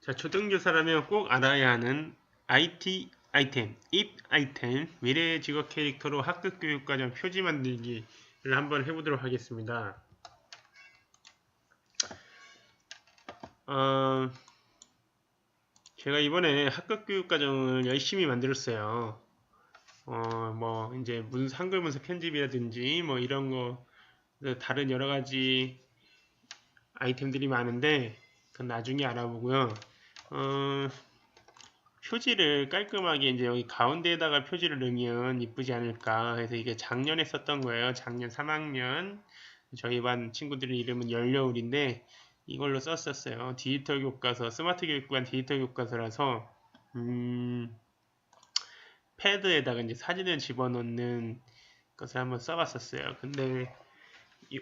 자, 초등교사라면 꼭 알아야 하는 IT 아이템, 입 아이템, 미래 직업 캐릭터로 학급 교육과정 표지 만들기를 한번 해보도록 하겠습니다. 어, 제가 이번에 학급 교육과정을 열심히 만들었어요. 어, 뭐, 이제 문, 한글 문서 편집이라든지 뭐 이런 거, 다른 여러 가지 아이템들이 많은데, 그건 나중에 알아보고요. 어, 표지를 깔끔하게 이제 여기 가운데에다가 표지를 넣으면 이쁘지 않을까 해서 이게 작년에 썼던 거예요. 작년 3학년 저희 반 친구들의 이름은 열려울인데 이걸로 썼었어요. 디지털 교과서, 스마트 교육관 디지털 교과서라서 음, 패드에다가 이제 사진을 집어넣는 것을 한번 써봤었어요. 근데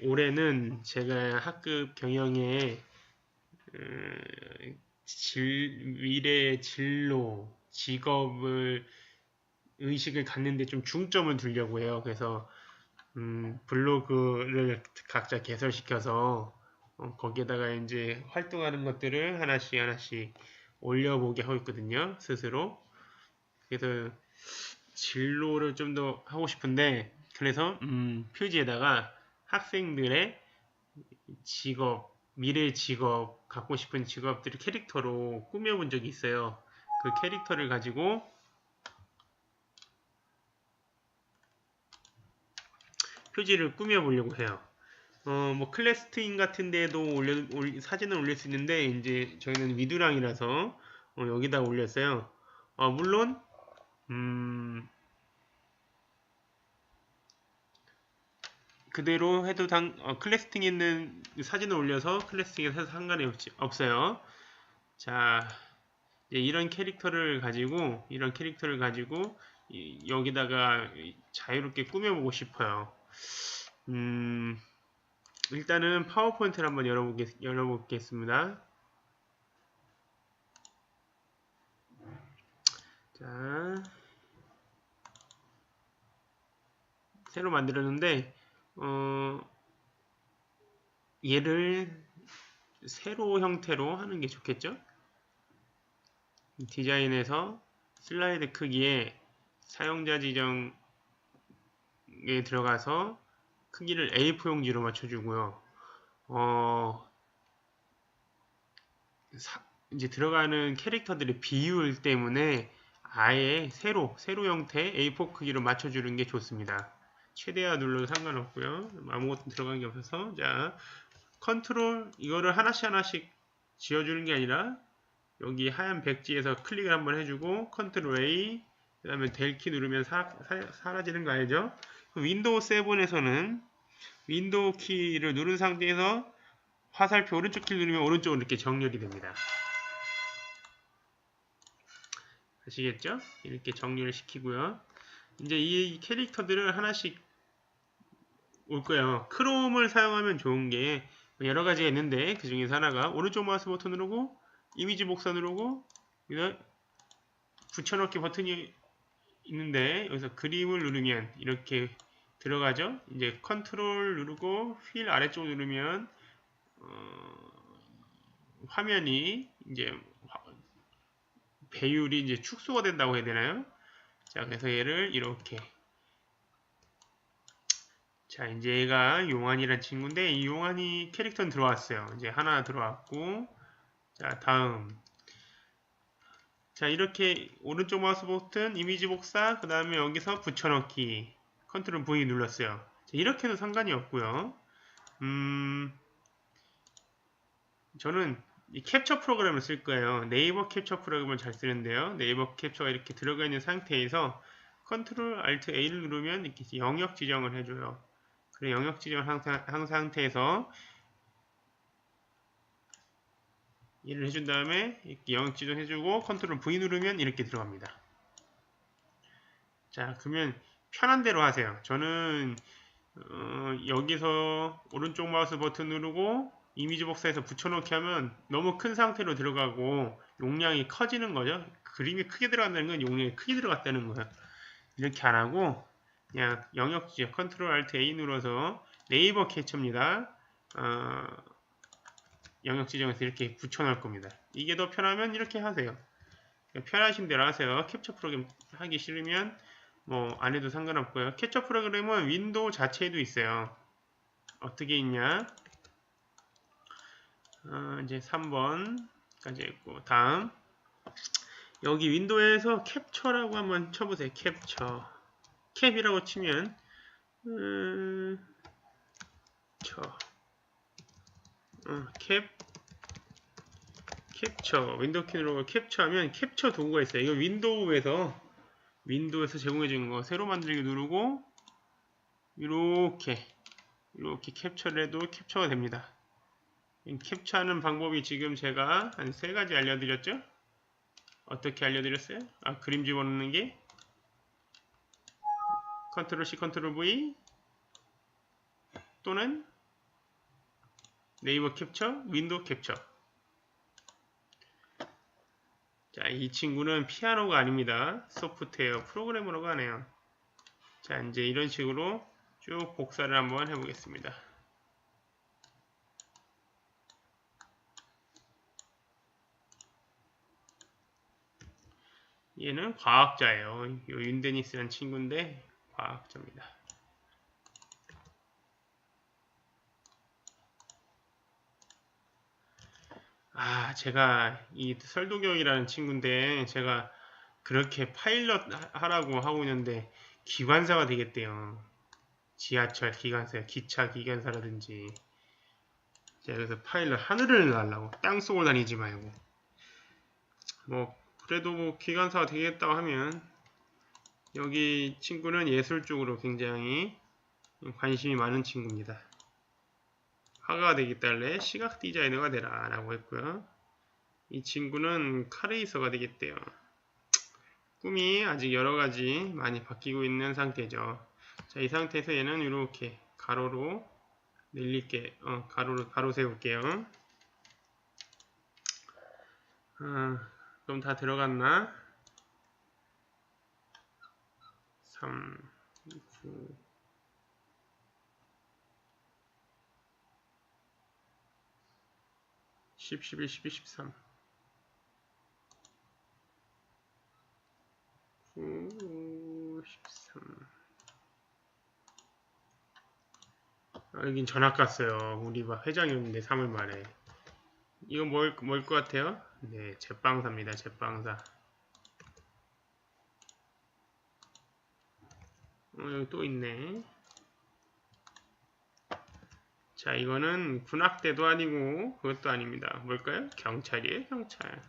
올해는 제가 학급 경영에 음, 질, 미래의 진로, 직업을 의식을 갖는데 좀 중점을 두려고 해요. 그래서 음, 블로그를 각자 개설시켜서 어, 거기에다가 이제 활동하는 것들을 하나씩 하나씩 올려보게 하고 있거든요. 스스로. 그래서 진로를 좀 더 하고 싶은데 그래서 음, 표지에다가 학생들의 직업, 미래 직업, 갖고 싶은 직업들을 캐릭터로 꾸며본 적이 있어요. 그 캐릭터를 가지고 표지를 꾸며보려고 해요. 어, 뭐 클래스 트인 같은 데도 올려, 올, 사진을 올릴 수 있는데 이제 저희는 위두랑이라서 어, 여기다 올렸어요. 어, 물론 음, 그대로 해도 당, 어, 클래스팅에 있는 사진을 올려서 클래스팅에 해서 상관이 없, 없어요. 자, 이런 캐릭터를 가지고, 이런 캐릭터를 가지고, 이, 여기다가 자유롭게 꾸며보고 싶어요. 음, 일단은 파워포인트를 한번 열어보겠, 열어보겠습니다. 자, 새로 만들었는데, 어, 얘를 세로 형태로 하는 게 좋겠죠? 디자인에서 슬라이드 크기에 사용자 지정에 들어가서 크기를 A4 용지로 맞춰주고요. 어, 사, 이제 들어가는 캐릭터들의 비율 때문에 아예 세로, 세로 형태 A4 크기로 맞춰주는 게 좋습니다. 최대화 눌러도 상관없고요. 아무것도 들어간 게 없어서 자 컨트롤 이거를 하나씩 하나씩 지어주는 게 아니라 여기 하얀 백지에서 클릭을 한번 해주고 컨트롤 A 그 다음에 델키 누르면 사, 사 라지는거 알죠? 윈도우 7에서는 윈도우 키를 누른 상태에서 화살표 오른쪽 키를 누르면 오른쪽으로 이렇게 정렬이 됩니다. 아시겠죠? 이렇게 정렬을 시키고요. 이제 이 캐릭터들을 하나씩 올 거예요. 크롬을 사용하면 좋은 게 여러 가지가 있는데 그 중에서 하나가 오른쪽 마우스 버튼 누르고 이미지 복사 누르고 붙여넣기 버튼이 있는데 여기서 그림을 누르면 이렇게 들어가죠. 이제 컨트롤 누르고 휠 아래쪽 누르면 어, 화면이 이제 배율이 이제 축소가 된다고 해야 되나요? 자, 그래서 얘를 이렇게 자 이제 얘가 용환이란 친구인데 이 용환이 캐릭터는 들어왔어요. 이제 하나 들어왔고 자 다음. 자 이렇게 오른쪽 마우스 버튼 이미지 복사 그 다음에 여기서 붙여넣기 컨트롤 V 눌렀어요. 자, 이렇게 해도 상관이 없고요. 음 저는 이 캡처 프로그램을 쓸 거예요. 네이버 캡처 프로그램을 잘 쓰는데요. 네이버 캡처가 이렇게 들어가 있는 상태에서 컨트롤 알트 A를 누르면 이렇게 영역 지정을 해줘요 그래 영역 지정을 항상, 한 상태에서 일을 해준 다음에 이렇게 영역 지정 해주고 컨트롤 V 누르면 이렇게 들어갑니다. 자 그러면 편한 대로 하세요. 저는 어, 여기서 오른쪽 마우스 버튼 누르고 이미지 복사해서 붙여넣기 하면 너무 큰 상태로 들어가고 용량이 커지는 거죠. 그림이 크게 들어간다는 건 용량이 크게 들어갔다는 거예요. 이렇게 안 하고 그냥 영역지역 컨트롤 알트 A 눌러서 네이버 캡처입니다. 어, 영역 지정해서 이렇게 붙여놓을 겁니다. 이게 더 편하면 이렇게 하세요. 편하신 대로 하세요. 캡처 프로그램 하기 싫으면 뭐 안 해도 상관없고요. 캡처 프로그램은 윈도우 자체에도 있어요. 어떻게 있냐? 어, 이제 3번까지 했고 다음 여기 윈도우에서 캡처라고 한번 쳐보세요. 캡처 캡이라고 치면 음, 저 어, 캡 캡처 윈도우 키로 캡처하면 캡처 도구가 있어요. 이거 윈도우에서 윈도우에서 제공해 주는 거 새로 만들기 누르고 이렇게 이렇게 캡처를 해도 캡처가 됩니다. 캡처하는 방법이 지금 제가 한 세 가지 알려드렸죠? 어떻게 알려드렸어요? 아 그림 집어넣는 게 컨트롤 C, 컨트롤 V 또는 네이버 캡처, 윈도우 캡처 자, 이 친구는 피아노가 아닙니다. 소프트웨어 프로그래머로가 하네요. 자, 이제 이런 식으로 쭉 복사를 한번 해보겠습니다. 얘는 과학자예요. 요 윤데니스라는 친구인데 과학자입니다. 아, 제가 이 설도경이라는 친구인데 제가 그렇게 파일럿 하라고 하고 있는데 기관사가 되겠대요. 지하철 기관사, 기차 기관사라든지 그래서 파일럿 하늘을 날라고 땅 속을 다니지 말고 뭐 그래도 뭐 기관사가 되겠다고 하면 여기 친구는 예술 쪽으로 굉장히 관심이 많은 친구입니다. 화가가 되겠달래 시각 디자이너가 되라 라고 했고요. 이 친구는 카레이서가 되겠대요. 꿈이 아직 여러가지 많이 바뀌고 있는 상태죠. 자, 이 상태에서 얘는 이렇게 가로로 늘릴게, 어, 가로로, 가로 세울게요. 어, 그럼 다 들어갔나? 3, 9, 10, 11, 12, 13 9, 13 아, 여긴 전학 갔어요. 우리 막 회장이었는데 3월 말에 이건 뭘, 뭘 것 같아요? 네, 제빵사입니다. 제빵사 어, 여기 또 있네. 자, 이거는 군악대도 아니고 그것도 아닙니다. 뭘까요? 경찰이에요, 경찰.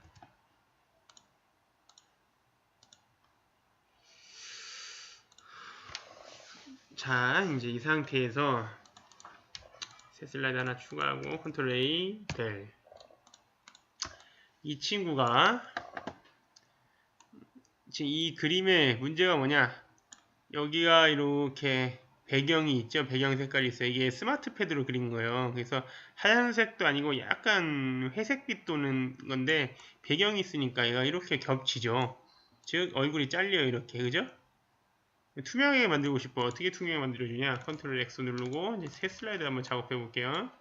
자, 이제 이 상태에서 새 슬라이드 하나 추가하고 컨트롤 A 델. 이 친구가 지금 이 그림의 문제가 뭐냐? 여기가 이렇게 배경이 있죠. 배경 색깔이 있어요. 이게 스마트 패드로 그린 거예요. 그래서 하얀색도 아니고 약간 회색빛 도는 건데 배경이 있으니까 얘가 이렇게 겹치죠. 즉 얼굴이 잘려요. 이렇게 그죠? 투명하게 만들고 싶어. 어떻게 투명하게 만들어주냐? 컨트롤 X 누르고 이제 새 슬라이드 한번 작업해 볼게요.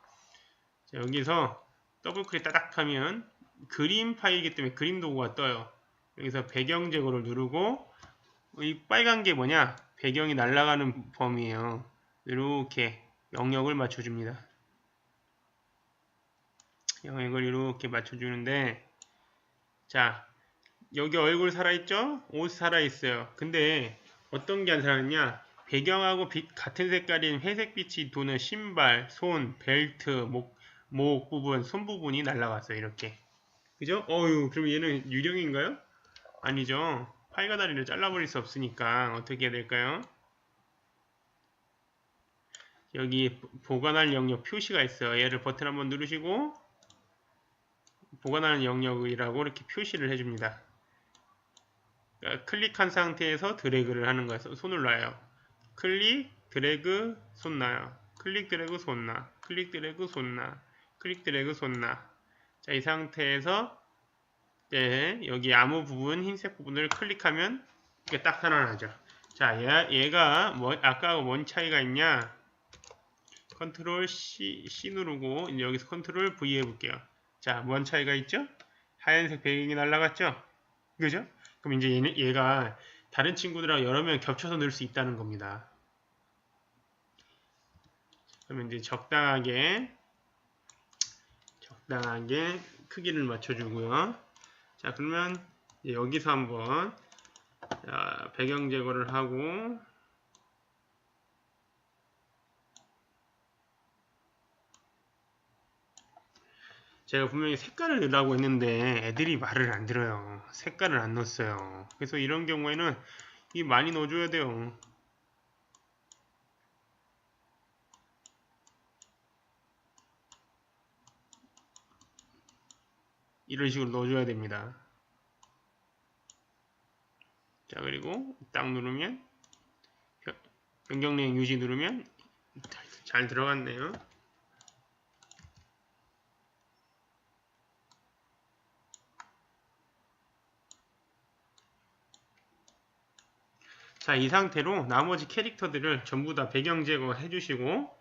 자, 여기서 더블 클릭 따닥 하면 그림 파일이기 때문에 그림 도구가 떠요. 여기서 배경 제거를 누르고 이 빨간 게 뭐냐? 배경이 날아가는 범위에요. 이렇게 영역을 맞춰줍니다. 영역을 이렇게 맞춰주는데 자 여기 얼굴 살아있죠? 옷 살아있어요. 근데 어떤 게 안 살아있냐? 배경하고 빛, 같은 색깔인 회색빛이 도는 신발, 손, 벨트, 목, 목 부분, 손 부분이 날아갔어요. 이렇게. 그죠? 어유 그럼 얘는 유령인가요? 아니죠. 팔과 다리를 잘라버릴 수 없으니까 어떻게 해야 될까요? 여기 보관할 영역 표시가 있어요. 얘를 버튼 한번 누르시고 보관하는 영역이라고 이렇게 표시를 해줍니다. 그러니까 클릭한 상태에서 드래그를 하는 거예요. 손을 놔요. 클릭, 드래그, 손 놔요. 클릭, 드래그, 손 놔. 클릭, 드래그, 손 놔. 클릭, 드래그, 손 놔. 자, 이 상태에서 네, 여기 아무 부분, 흰색 부분을 클릭하면 이게 딱 하나 나죠. 자, 얘, 얘가 뭐, 아까 뭔 차이가 있냐? 컨트롤 C, C 누르고 이제 여기서 컨트롤 V 해볼게요. 자, 무한 차이가 있죠? 하얀색 배경이 날라갔죠? 그죠? 그럼 이제 얘는, 얘가 다른 친구들하고 여러 명 겹쳐서 넣을 수 있다는 겁니다. 그러면 이제 적당하게 적당하게 크기를 맞춰주고요. 자, 그러면 여기서 한번 자, 배경 제거를 하고 제가 분명히 색깔을 넣으라고 했는데 애들이 말을 안 들어요. 색깔을 안 넣었어요. 그래서 이런 경우에는 이 많이 넣어줘야 돼요. 이런 식으로 넣어줘야 됩니다. 자 그리고 딱 누르면 변경량 유지 누르면 잘 들어갔네요. 자, 이 상태로 나머지 캐릭터들을 전부 다 배경 제거 해 주시고,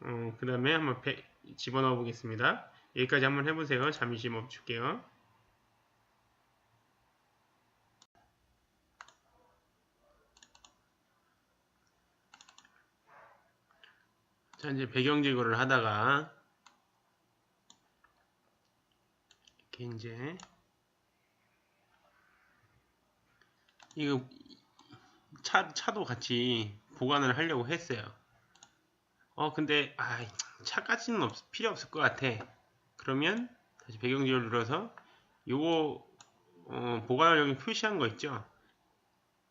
어, 그 다음에 한번 배, 집어넣어 보겠습니다. 여기까지 한번 해보세요. 잠시 멈출게요. 자, 이제 배경 제거를 하다가, 이렇게 이제, 이거, 차, 차도 같이 보관을 하려고 했어요. 어, 근데, 아, 차까지는 없, 필요 없을 것 같아. 그러면, 다시 배경지를 눌러서, 요거, 어, 보관하려고 표시한 거 있죠?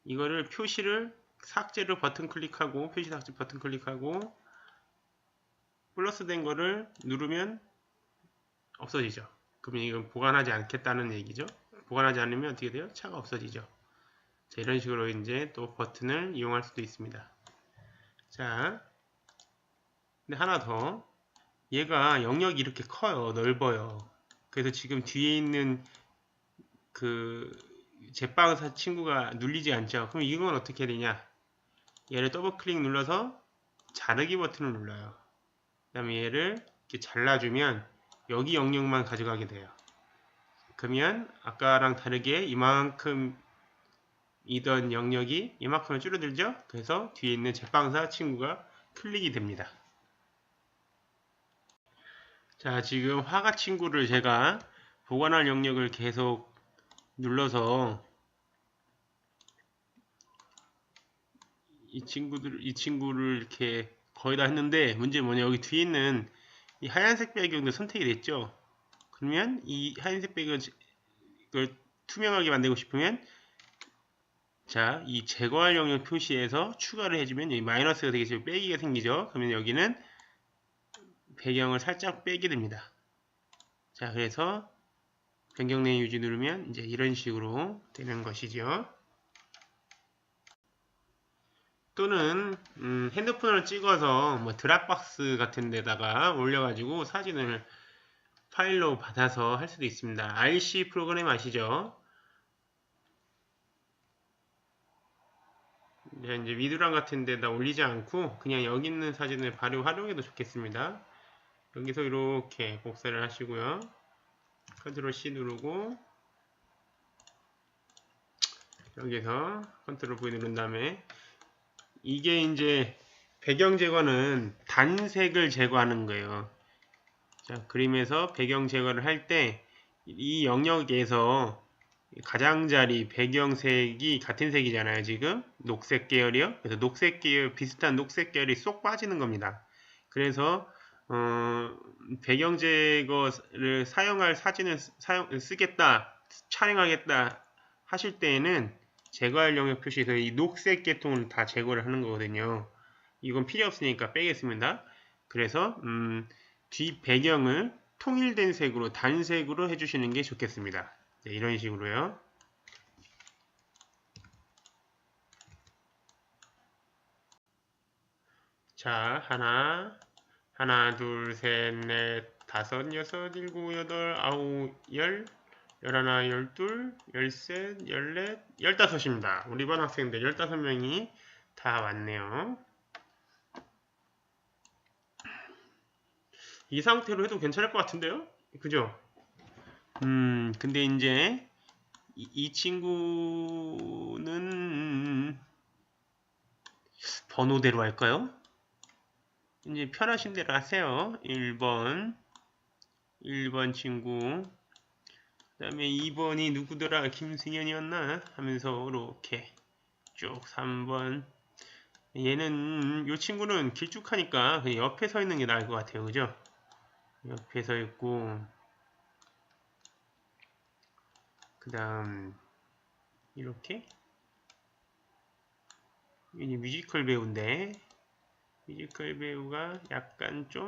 이거를 표시를 삭제를 버튼 클릭하고, 표시 삭제 버튼 클릭하고, 플러스 된 거를 누르면 없어지죠. 그러면 이건 보관하지 않겠다는 얘기죠. 보관하지 않으면 어떻게 돼요? 차가 없어지죠. 자, 이런 식으로 이제 또 버튼을 이용할 수도 있습니다. 자, 근데 하나 더. 얘가 영역이 이렇게 커요. 넓어요. 그래서 지금 뒤에 있는 그 제빵사 친구가 눌리지 않죠. 그럼 이건 어떻게 되냐? 얘를 더블 클릭 눌러서 자르기 버튼을 눌러요. 그 다음에 얘를 이렇게 잘라주면 여기 영역만 가져가게 돼요. 그러면 아까랑 다르게 이만큼 이던 영역이 이만큼은 줄어들죠? 그래서 뒤에 있는 제빵사 친구가 클릭이 됩니다. 자, 지금 화가 친구를 제가 보관할 영역을 계속 눌러서 이 친구들, 이 친구를 이렇게 거의 다 했는데 문제는 뭐냐 여기 뒤에 있는 이 하얀색 배경도 선택이 됐죠 그러면 이 하얀색 배경을 투명하게 만들고 싶으면 자, 이 제거할 영역 표시에서 추가를 해주면 여기 마이너스가 되겠죠. 빼기가 생기죠. 그러면 여기는 배경을 살짝 빼게 됩니다. 자, 그래서 변경 내용 유지 누르면 이제 이런 식으로 되는 것이죠. 또는 음, 핸드폰을 찍어서 뭐 드랍박스 같은 데다가 올려가지고 사진을 파일로 받아서 할 수도 있습니다. RC 프로그램 아시죠? 이제 위드랑 같은 데다 올리지 않고 그냥 여기 있는 사진을 바로 활용해도 좋겠습니다. 여기서 이렇게 복사를 하시고요. 컨트롤 C 누르고 여기서 컨트롤 V 누른 다음에 이게 이제 배경 제거는 단색을 제거하는 거예요. 자, 그림에서 배경 제거를 할 때 이 영역에서 가장자리 배경색이 같은 색이잖아요 지금 녹색 계열이요 그래서 녹색 계열 비슷한 녹색 계열이 쏙 빠지는 겁니다 그래서 어, 배경 제거를 사용할 사진을 사용, 쓰겠다 촬영하겠다 하실 때에는 제거할 영역 표시에서 이 녹색 계통을 다 제거를 하는 거거든요. 이건 필요 없으니까 빼겠습니다. 그래서 음, 뒷 배경을 통일된 색으로 단색으로 해주시는 게 좋겠습니다. 네, 이런 식으로요. 자, 하나, 하나, 둘, 셋, 넷, 다섯, 여섯, 일곱, 여덟, 아홉, 열, 열하나, 열둘, 열셋, 열넷, 열다섯입니다. 우리 반 학생들 열다섯 명이 다 왔네요. 이 상태로 해도 괜찮을 것 같은데요? 그죠? 음, 근데 이제 이, 이 친구는 번호대로 할까요? 이제 편하신 대로 하세요. 1번. 1번 친구. 그 다음에 2번이 누구더라? 김승현이었나? 하면서 이렇게 쭉 3번. 얘는 이 친구는 길쭉하니까 그냥 옆에 서 있는 게 나을 것 같아요. 그죠? 옆에 서 있고. 그 다음 이렇게. 이 뮤지컬 배우인데 뮤지컬 배우가 약간 좀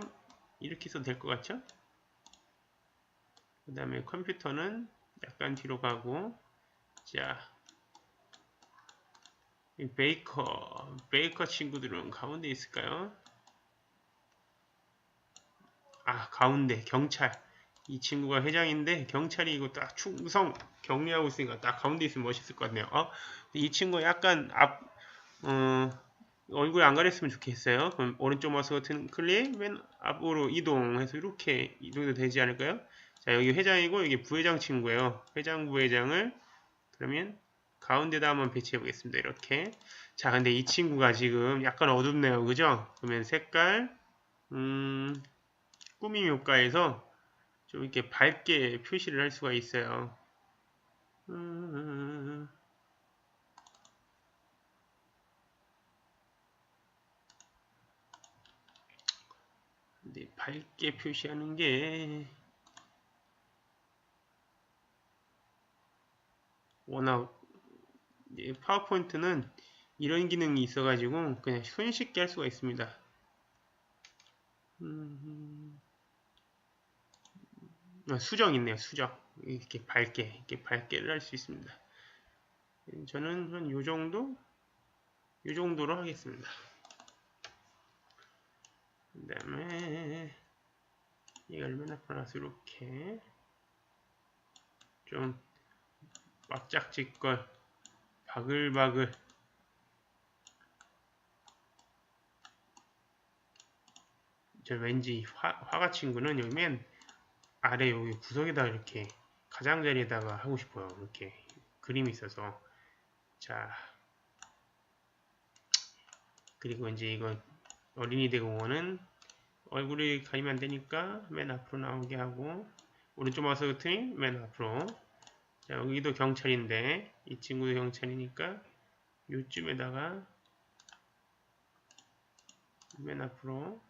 이렇게 써도 될것 같죠? 그 다음에 컴퓨터는 약간 뒤로 가고 자 베이커 베이커 친구들은 가운데 있을까요? 아 가운데 경찰 이 친구가 회장인데 경찰이 이거 딱 충성 격리하고 있으니까 딱 가운데 있으면 멋있을 것 같네요 어? 이 친구 약간 앞 어, 얼굴 안 가렸으면 좋겠어요. 그럼 오른쪽 마우스 버튼 클릭 맨 앞으로 이동해서 이렇게 이동도 되지 않을까요? 자 여기 회장이고 여기 부회장 친구예요. 회장 부회장을 그러면 가운데다 한번 배치해 보겠습니다. 이렇게. 자 근데 이 친구가 지금 약간 어둡네요. 그죠? 그러면 색깔 음, 꾸밈 효과에서 좀 이렇게 밝게 표시를 할 수가 있어요. 음, 근데 밝게 표시하는 게 워낙 파워포인트는 이런 기능이 있어가지고 그냥 손쉽게 할 수가 있습니다. 음, 아, 수정 있네요. 수정 이렇게 밝게 이렇게 밝게를 할 수 있습니다. 저는 한 요 정도 요 정도로 하겠습니다. 그 다음에 맨 앞으로 놔서 이렇게 좀 막짝짓걸 바글바글 저 왠지 화, 화가 친구는 여기 맨 아래 여기 구석에다 이렇게 가장자리에다가 하고 싶어요. 이렇게 그림이 있어서. 자 그리고 이제 이거 어린이 대공원은 얼굴이 가리면 안 되니까 맨 앞으로 나오게 하고 오른쪽 마우스 버튼이 맨 앞으로. 자, 여기도 경찰인데 이 친구도 경찰이니까 요쯤에다가 맨 앞으로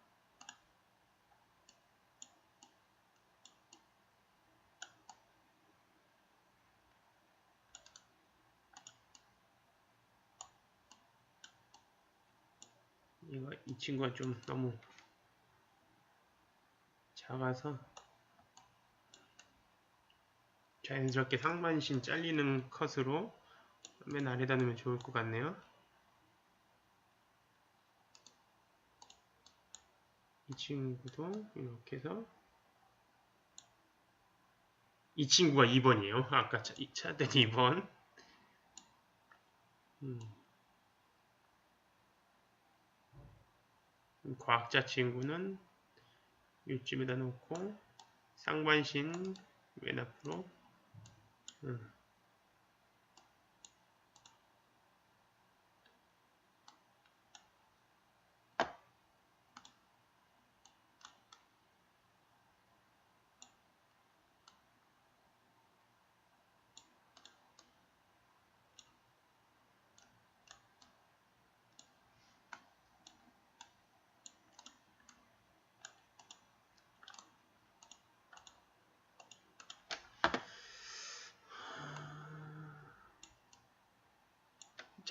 이거 이 친구가 좀 너무 작아서 자연스럽게 상반신 잘리는 컷으로 맨 아래다 놓으면 좋을 것 같네요. 이 친구도 이렇게 해서 이 친구가 2번이에요. 아까 차, 차던 2번 음. 과학자 친구는 이쯤에다 놓고 상반신 맨 앞으로 음.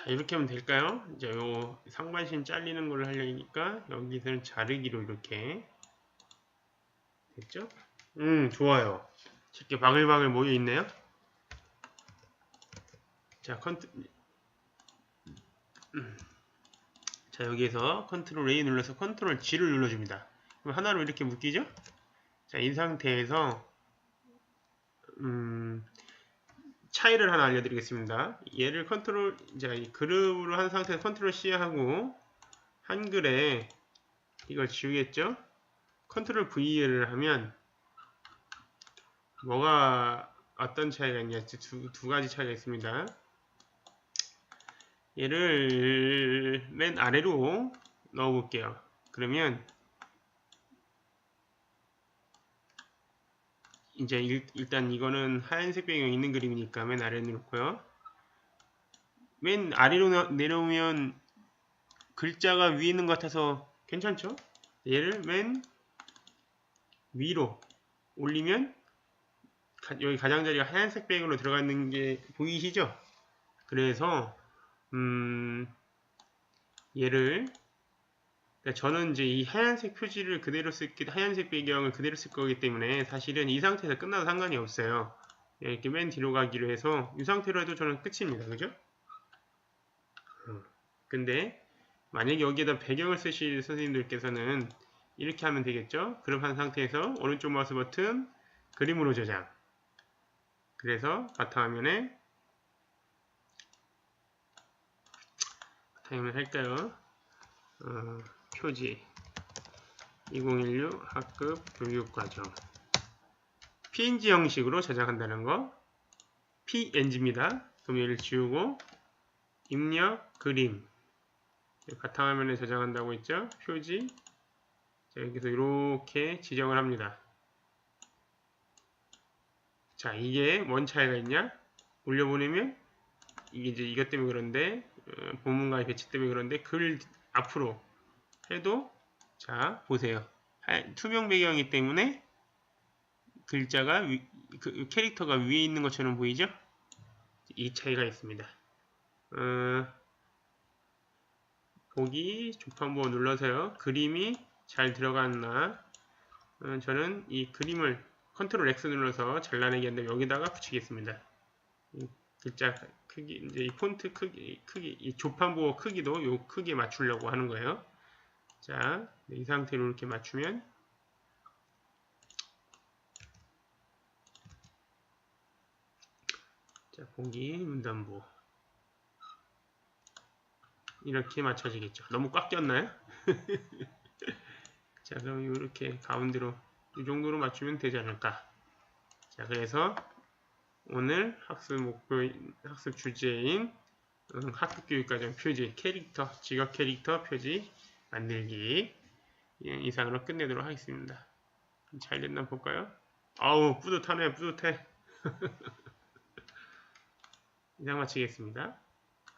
자 이렇게 하면 될까요? 이제 요 상반신 잘리는 걸 하려니까 여기서는 자르기로 이렇게 됐죠? 음 좋아요 이렇게 바글바글 모여 있네요 자 컨트 음. 자 여기에서 컨트롤 A 눌러서 컨트롤 G를 눌러줍니다 그럼 하나로 이렇게 묶이죠? 자 이 상태에서 음 차이를 하나 알려드리겠습니다. 얘를 컨트롤, 이제 그룹으로 한 상태에서 컨트롤 C 하고 한글에 이걸 지우겠죠? 컨트롤 V를 하면 뭐가 어떤 차이가 있냐 두, 두 가지 차이가 있습니다. 얘를 맨 아래로 넣어 볼게요. 그러면 이제 일, 단 이거는 하얀색 배경 있는 그림이니까 맨 아래에 놓고요. 맨 아래로 내려오면 글자가 위에 있는 것 같아서 괜찮죠? 얘를 맨 위로 올리면 여기 가장자리가 하얀색 배경으로 들어가 있는 게 보이시죠? 그래서 음 얘를 그러니까 저는 이제 이 하얀색 표지를 그대로 쓸기 하얀색 배경을 그대로 쓸 거기 때문에 사실은 이 상태에서 끝나도 상관이 없어요. 이렇게 맨 뒤로 가기로 해서 이 상태로 해도 저는 끝입니다. 그죠? 음, 근데 만약에 여기에다 배경을 쓰실 선생님들께서는 이렇게 하면 되겠죠? 그럼 한 상태에서 오른쪽 마우스 버튼 그림으로 저장 그래서 바탕화면에 바탕화면 할까요? 어, 표지 2016 학급 교육과정 PNG 형식으로 저장한다는 거 PNG입니다. 얘를 지우고 입력 그림 바탕화면에 저장한다고 했죠? 표지 자, 여기서 이렇게 지정을 합니다. 자 이게 뭔 차이가 있냐? 올려보내면 이게 이제 이것 때문에 그런데 어, 본문과의 배치 때문에 그런데 글 앞으로 해도 자 보세요 투명 배경이기 때문에 글자가 위, 그 캐릭터가 위에 있는 것처럼 보이죠? 이 차이가 있습니다. 어, 보기 조판부 눌러서요. 그림이 잘 들어갔나 어, 저는 이 그림을 컨트롤 X 눌러서 잘라내기 한데 여기다가 붙이겠습니다. 글자 크기 이제 이 폰트 크기 크기 이 조판부 크기도 요 크기에 맞추려고 하는 거예요. 자, 이 상태로 이렇게 맞추면 자, 보기 문단부 이렇게 맞춰지겠죠. 너무 꽉 꼈나요? 자, 그럼 이렇게 가운데로 이 정도로 맞추면 되지 않을까. 자, 그래서 오늘 학습 목표, 학습 주제인 음, 학급교육과정 표지, 캐릭터, 직업 캐릭터 표지 만들기 예, 이상으로 끝내도록 하겠습니다. 잘 됐나 볼까요? 아우 뿌듯하네 뿌듯해 이상 마치겠습니다.